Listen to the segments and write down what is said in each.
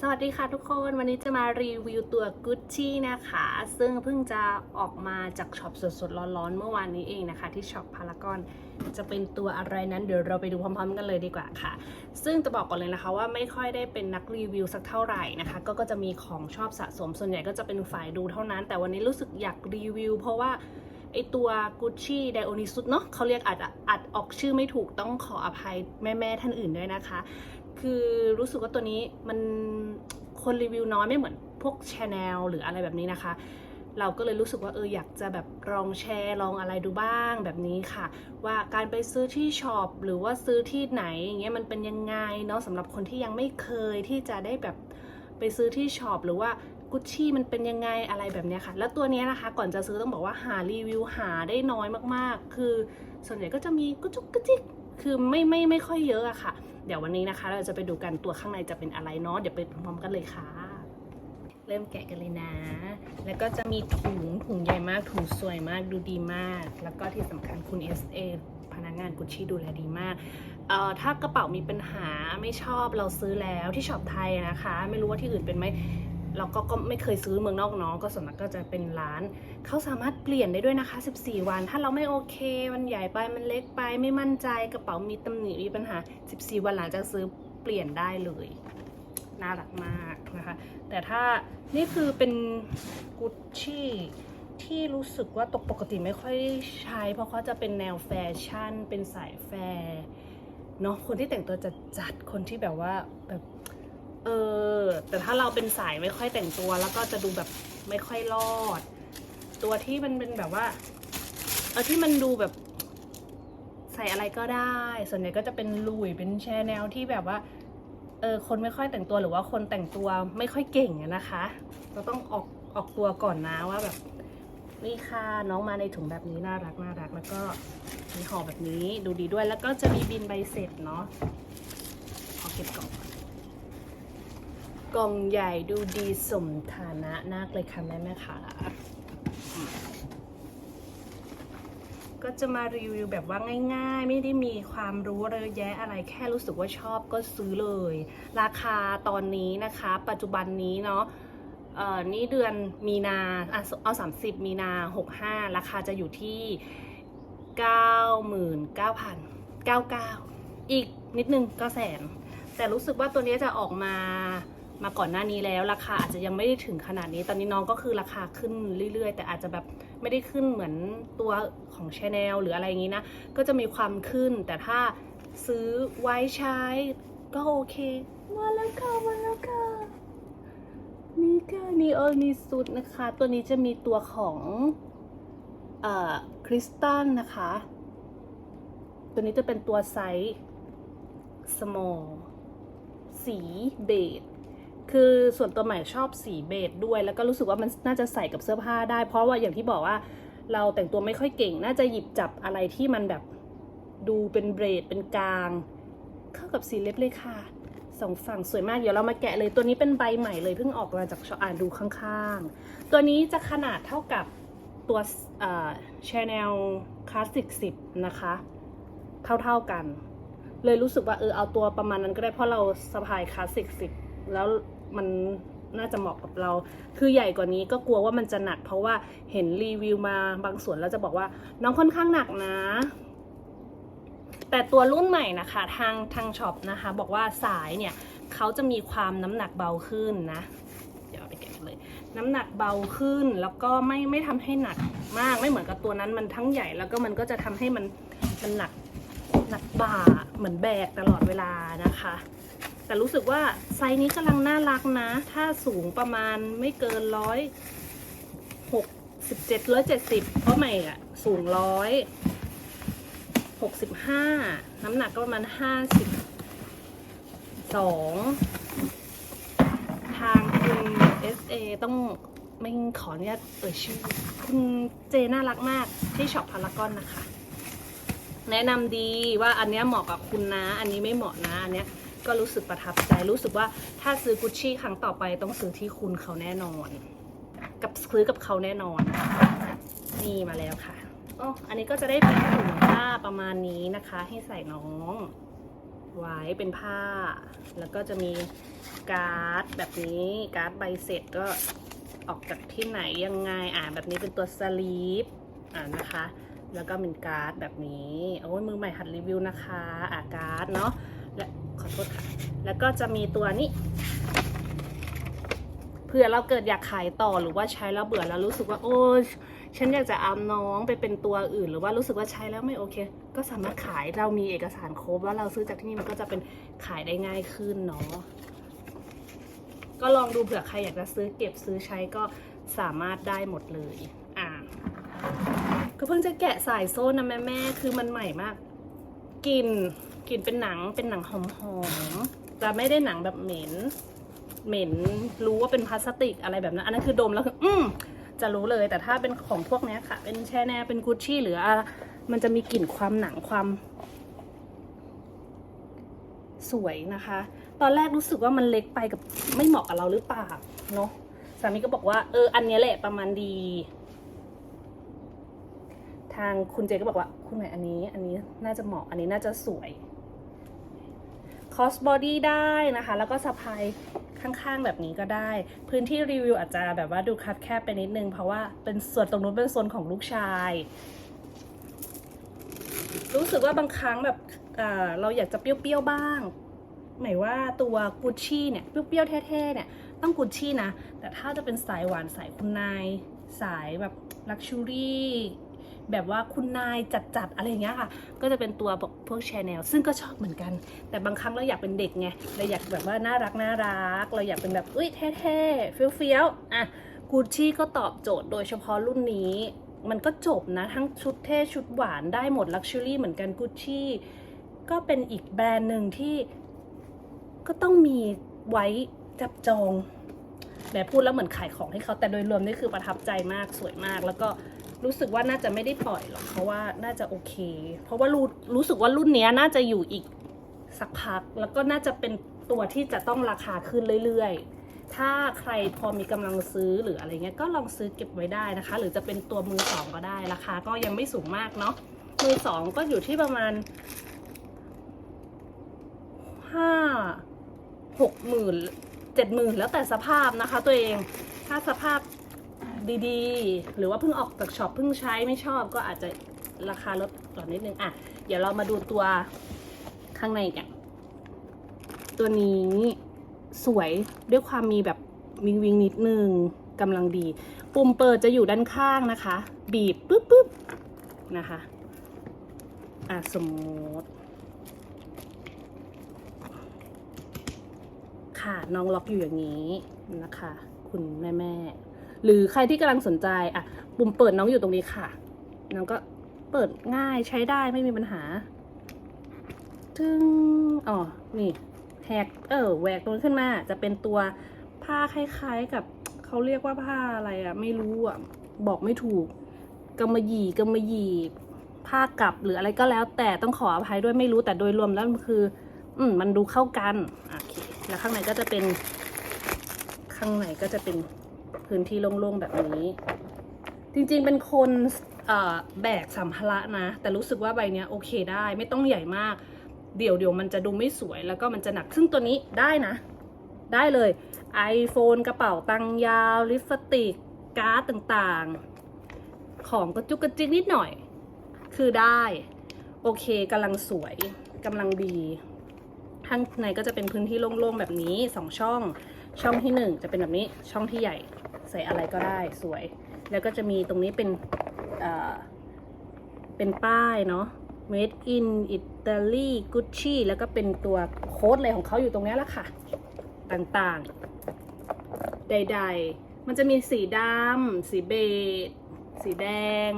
สวัสดีค่ะทุกคนวันนี้จะมารีวิวตัว Gucci นะคะ ซึ่งเพิ่งจะออกมาจากช็อปสดๆ ร้อนๆ เมื่อวานนี้เองนะคะ ที่ช็อปพารากอนจะเป็นตัวอะไรนั้นเดี๋ยวเราไปดูพร้อมๆ กันเลยดีกว่าค่ะ ซึ่งจะบอกก่อนเลยนะคะว่าไม่ค่อยได้เป็นนักรีวิวสักเท่าไหร่นะคะก็ก็จะมีของชอบสะสมส่วนใหญ่ก็จะเป็นฝ่ายดูเท่านั้น แต่วันนี้รู้สึกอยากรีวิว เพราะว่าไอตัว Gucci Dionysus เนาะเขาเรียกอาจจะอัดออกชื่อไม่ถูกต้องขออภัยแม่ ๆ ท่านอื่นด้วยนะคะ คือรู้สึกว่าตัวนี้มันคนรีวิวน้อยไม่เหมือนพวกชาแนลหรืออะไรแบบนี้นะคะ เราก็เลยรู้สึกว่าเอออยากจะแบบลองแชร์ลองอะไรดูบ้างแบบนี้ค่ะ ว่าการไปซื้อที่ช็อปหรือว่าซื้อที่ไหนอย่างเงี้ยมันเป็นยังไงเนาะสำหรับคนที่ยังไม่เคยที่จะได้แบบไปซื้อที่ช็อปหรือว่ากุชชี่มันเป็นยังไงอะไรแบบเนี้ยค่ะ แล้วตัวนี้นะคะก่อนจะซื้อต้องบอกว่าหารีวิวหาได้น้อยมากๆ คือส่วนใหญ่ก็จะมีกุจุกกุจิกคือไม่ไม่ไม่ค่อยเยอะอะค่ะ เดี๋ยววันนี้นะคะ เราจะไปดูกันตัวข้างในจะเป็นอะไรเนาะเดี๋ยวไปพร้อมๆกันเลยค่ะ เริ่มแกะกันเลยนะ แล้วก็จะมีถุงถุงใหญ่มากถุงสวยมากดูดีมาก แล้วก็ที่สำคัญคุณ SA พนักงานกุชชี่ดูแลดีมากเอ่อถ้ากระเป๋ามีปัญหาไม่ชอบเราซื้อแล้วที่ช็อปไทยนะคะ ไม่รู้ว่าที่อื่นเป็นไหม เราก็ก็ไม่เคยซื้อเมืองนอกเนาะก็ส่วนมากก็จะเป็นร้าน เขาสามารถเปลี่ยนได้ด้วยนะคะ 14 วัน ถ้าเราไม่โอเค มันใหญ่ไปมันเล็กไปไม่มั่นใจกระเป๋ามีตำหนิมีปัญหา 14 วันหลังจากซื้อเปลี่ยนได้เลย น่ารักมากนะคะ แต่ถ้านี่คือเป็นกุชชี่ที่รู้สึกว่าตกปกติไม่ค่อยใช้ เพราะเขาจะเป็นแนวแฟชั่น เป็นสายแฟร์เนาะคนที่แต่งตัวจัดจัดคนที่แบบว่าแบบ เออ แต่ถ้าเราเป็นสายไม่ค่อยแต่งตัว แล้วก็จะดูแบบไม่ค่อยรอด ตัวที่มันเป็นแบบว่า เออที่มันดูแบบ ใส่อะไรก็ได้ ส่วนใหญ่ก็จะเป็นลุยเป็นแชแนลที่แบบว่า เออคนไม่ค่อยแต่งตัวหรือว่าคนแต่งตัวไม่ค่อยเก่งนะคะ เราต้องออกออกตัวก่อนนะว่าแบบนี่ค่ะน้องมาในถุงแบบนี้น่ารักน่ารักแล้วก็มีห่อแบบนี้ดูดีด้วยแล้วก็จะมีบินใบเสร็จเนาะขอเก็บกล่อง กล่องใหญ่ดูดีสมฐานะนักเลยค่ะแม่แม่ค่ะ ก็จะมารีวิวแบบว่าง่ายๆ ไม่ได้มีความรู้เยอะแยะอะไรแค่รู้สึกว่าชอบก็ซื้อเลย ราคาตอนนี้นะคะ ปัจจุบันนี้เนาะเอ่อนี่เดือนมีนาเอาสามสิบมีนาหกห้าราคาจะอยู่ที่เก้าหมื่นเก้าพันเก้าเก้าอีกนิดนึงก็แสนแต่รู้สึกว่าตัวนี้จะออกมา มาก่อนหน้านี้แล้ว ราคาอาจจะยังไม่ได้ถึงขนาดนี้ ตอนนี้น้องก็คือราคาขึ้นเรื่อย ๆ แต่อาจจะแบบไม่ได้ขึ้นเหมือนตัวของชาแนลหรืออะไรอย่างนี้นะ ก็จะมีความขึ้นแต่ถ้าซื้อไว้ใช้ก็โอเคมาแล้วค่ะมาแล้วค่ะนี่ค่ะนี่เออนี่สุดนะคะ ตัวนี้จะมีตัวของเอ่อคริสตัลนะคะ ตัวนี้จะเป็นตัวไซส์ small สีเบจ คือส่วนตัวใหม่ชอบสีเบจด้วย แล้วก็รู้สึกว่ามันน่าจะใส่กับเสื้อผ้าได้ เพราะว่าอย่างที่บอกว่าเราแต่งตัวไม่ค่อยเก่ง น่าจะหยิบจับอะไรที่มันแบบดูเป็นเบรดเป็นกลาง เข้ากับสีเล็บเลยค่ะสองฝั่งสวยมาก เดี๋ยวเรามาแกะเลยตัวนี้เป็นใบใหม่เลยเพิ่งออกมาจากช็อปอ่านดูข้างๆ ตัวนี้จะขนาดเท่ากับตัวชาแนลคลาสสิก10นะคะ เท่าๆกัน เลยรู้สึกว่าเออเอาตัวประมาณนั้นก็ได้เพราะเราสะพายคลาสสิกสิบ แล้วมันน่าจะเหมาะกับเรา คือใหญ่กว่านี้ก็กลัวว่ามันจะหนัก เพราะว่าเห็นรีวิวมาบางส่วนแล้วจะบอกว่า น้องค่อนข้างหนักนะ แต่ตัวรุ่นใหม่นะคะ ทางทางช็อปนะคะ บอกว่าสายเนี่ยเขาจะมีความน้ำหนักเบาขึ้นนะ เดี๋ยวไปแกะกันเลย น้ำหนักเบาขึ้นแล้วก็ไม่ไม่ทำให้หนักมาก ไม่เหมือนกับตัวนั้นมันทั้งใหญ่แล้วก็มันก็จะทำให้มันมันหนักหนักบ่าเหมือนแบกตลอดเวลานะคะ แต่รู้สึกว่าไซส์นี้กำลังน่ารักนะ ถ้าสูงประมาณไม่เกินร้อยหกสิบเจ็ดร้อยเจ็ดสิบเพราะใหม่อะสูงร้อยหกสิบห้าน้ำหนักก็ประมาณห้าสิบสองทางคุณ SA ต้องไม่ขออนุญาตเอ่ยชื่อ คุณเจน่ารักมากที่ช็อปพารากอนนะคะ แนะนำดีว่าอันเนี้ยเหมาะกับคุณนะ อันนี้ไม่เหมาะนะ อันเนี้ย ก็รู้สึกประทับใจรู้สึกว่าถ้าซื้อกุชชี่ครั้งต่อไปต้องซื้อที่คุณเขาแน่นอน กับซื้อกับเขาแน่นอน นี่มาแล้วค่ะอ๋ออันนี้ก็จะได้เป็นถุงผ้าประมาณนี้นะคะ ให้ใส่น้องไว้เป็นผ้า แล้วก็จะมีการ์ดแบบนี้การ์ดใบเสร็จก็ออกจากที่ไหนยังไงอ่าแบบนี้เป็นตัวสลีปอ่านะคะ แล้วก็เป็นการ์ดแบบนี้ โอ้ยมือใหม่หัดรีวิวนะคะ อ่าการ์ดเนาะ และขอโทษค่ะ แล้วก็จะมีตัวนี้เผื่อเราเกิดอยากขายต่อหรือว่าใช้แล้วเบื่อแล้วรู้สึกว่าโอ้ฉันอยากจะเอาน้องไปเป็นตัวอื่น หรือว่ารู้สึกว่าใช้แล้วไม่โอเค ก็สามารถขายเรามีเอกสารครบแล้วเราซื้อจากที่นี่มันก็จะเป็นขายได้ง่ายขึ้นเนาะก็ลองดูเผื่อใครอยากจะซื้อเก็บซื้อใช้ก็สามารถได้หมดเลยอ่าก็เพิ่งจะแกะสายโซ่นะแม่แม่คือมันใหม่มากกลิ่น กลิ่นเป็นหนังเป็นหนังหอมๆจะไม่ได้หนังแบบเหม็น เหม็นรู้ว่าเป็นพลาสติกอะไรแบบนั้นอันนั้นคือดมแล้วคืออืมจะรู้เลยแต่ถ้าเป็นของพวกนี้ค่ะ เป็นแช่แน่เป็นกุชชี่หรืออะไรมันจะมีกลิ่นความหนังความ สวยนะคะ ตอนแรกรู้สึกว่ามันเล็กไปกับไม่เหมาะกับเราหรือเปล่าเนาะสามีก็บอกว่าเอออันนี้แหละประมาณดี ทางคุณเจก็บอกว่า คุณไหนอันนี้ อันนี้น่าจะเหมาะอันนี้น่าจะสวย คอสบอดี้ได้นะคะ แล้วก็สะพายข้างๆแบบนี้ก็ได้ พื้นที่รีวิวอาจจะแบบว่าดูคับแคบไปนิดนึง เพราะว่าเป็นส่วนตรงนู้นเป็นโซนของลูกชาย รู้สึกว่าบางครั้งแบบเเราอยากจะเปรี้ยวๆบ้าง หมายว่าตัวกุชชี่เนี่ยเปรี้ยวๆแท้ๆเนี่ยต้องกุชชี่นะ แต่ถ้าจะเป็นสายหวานสายคุณนาย สายแบบลักชูรี่ แบบว่าคุณนายจัดๆอะไรอย่างเงี้ยค่ะ ก็จะเป็นตัวพวกแชแนลซึ่งก็ชอบเหมือนกัน แต่บางครั้งเราอยากเป็นเด็กไงเราอยากแบบว่าน่ารักน่ารัก เราอยากเป็นแบบอุ้ยเท่ๆเฟี้ยวๆอะกุชชี่ก็ตอบโจทย์โดยเฉพาะรุ่นนี้ มันก็จบนะทั้งชุดเท่ชุดหวานได้หมดลักชัวรี่เหมือนกันกุชชี่ก็เป็นอีกแบรนด์หนึ่งที่ก็ต้องมีไว้จับจองแหมพูดแล้วเหมือนขายของให้เขาแต่โดยรวมนี่คือประทับใจมากสวยมากแล้วก็ รู้สึกว่าน่าจะไม่ได้ปล่อยหรอกเพราะว่าน่าจะโอเค เพราะว่ารู้รู้สึกว่ารุ่นนี้น่าจะอยู่อีกสักพัก แล้วก็น่าจะเป็นตัวที่จะต้องราคาขึ้นเรื่อยๆ ถ้าใครพอมีกำลังซื้อหรืออะไรเงี้ยก็ลองซื้อเก็บไว้ได้นะคะ หรือจะเป็นตัวมือสองก็ได้ราคาก็ยังไม่สูงมากเนาะมือสองก็อยู่ที่ประมาณห้าหกหมื่นเจ็ดหมื่นแล้วแต่สภาพนะคะตัวเองถ้าสภาพ ดีๆ หรือว่าเพิ่งออกจากช็อปเพิ่งใช้ไม่ชอบก็อาจจะราคาลดหล่อนนิดนึงอะเดี๋ยวเรามาดูตัวข้างในกันตัวนี้สวยด้วยความมีแบบวิงวิงนิดนึงกำลังดี ปุ่มเปิดจะอยู่ด้านข้างนะคะ บีบปุ๊บปุ๊บนะคะอะสมมติค่ะน้องล็อกอยู่อย่างนี้นะคะ คุณแม่แม่ หรือใครที่กำลังสนใจอะปุ่มเปิดน้องอยู่ตรงนี้ค่ะ น้องก็เปิดง่ายใช้ได้ไม่มีปัญหาจึงอ๋อ นี่แฮกเออแหวกตรงขึ้นมา จะเป็นตัวผ้าคล้าย ๆ กับเขาเรียกว่าผ้าอะไรอะไม่รู้อะบอกไม่ถูกกำมะหยี่กำมะหยี่ผ้ากลับหรืออะไรก็แล้ว แต่ต้องขออภัยด้วยไม่รู้แต่โดยรวมแล้วมันคือ อืมมันดูเข้ากันโอเคแล้วข้างในก็จะเป็น ข้างในก็จะเป็น พื้นที่โล่งๆแบบนี้ จริงๆเป็นคนแบกสัมภาระนะ แต่รู้สึกว่าใบนี้โอเคได้ไม่ต้องใหญ่มาก เดี๋ยวเดี๋ยวมันจะดูไม่สวยแล้วก็มันจะหนัก ซึ่งตัวนี้ได้นะ ได้เลย iPhone กระเป๋าตังค์ยาว ลิปสติก การ์ดต่างๆ ของกระจุกกระจิกนิดหน่อย คือได้ โอเคกำลังสวยกำลังดีข้างในก็จะเป็นพื้นที่โล่งๆแบบนี้สองช่อง ช่องที่หนึ่งจะเป็นแบบนี้ช่องที่ใหญ่ ใส่อะไรก็ได้สวย แล้วก็จะมีตรงนี้เป็นเอ่อเป็นป้ายเนาะ made in Italy Gucci แล้วก็เป็นตัวโค้ดอะไรของเขาอยู่ตรงนี้แหละค่ะ ต่างๆ ใดๆ มันจะมีสีดำสีเบจสีแดง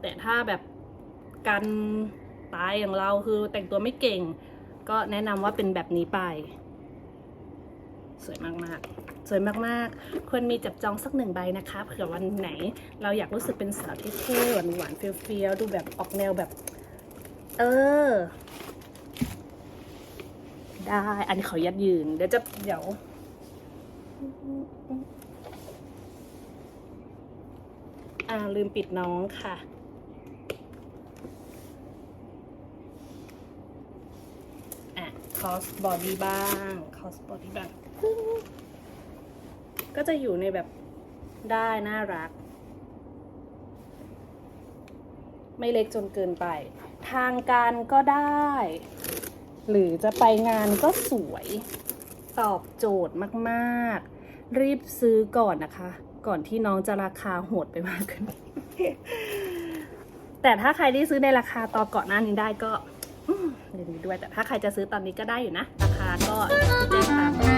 แต่ถ้าแบบกันตายอย่างเราคือแต่งตัวไม่เก่ง ก็แนะนำว่าเป็นแบบนี้ไป สวยมาก ๆ สวยมากๆ ควรมีจับจองสักหนึ่งใบนะคะ เผื่อวันไหน เราอยากรู้สึกเป็นสาวที่เท่หวานหวานๆเฟี้ยวๆดูแบบออกแนวแบบ เออ ได้ อันนี้ขอยัดยืน เดี๋ยวจะเดี๋ยวอ่าลืมปิดน้องค่ะอะคอสบอดี้บ้าง คอสบอดี้บ้าง ก็จะอยู่ในแบบได้น่ารัก ไม่เล็กจนเกินไป ทางการก็ได้ หรือจะไปงานก็สวยตอบโจทย์มาก ๆ รีบซื้อก่อนนะคะ ก่อนที่น้องจะราคาโหดไปมากขึ้น แต่ถ้าใครที่ซื้อในราคาต่อก่อนหน้านี้ได้ก็อืมยินดีด้วย แต่ถ้าใครจะซื้อตอนนี้ก็ได้อยู่นะ ราคาก็ที่แจ้งตาม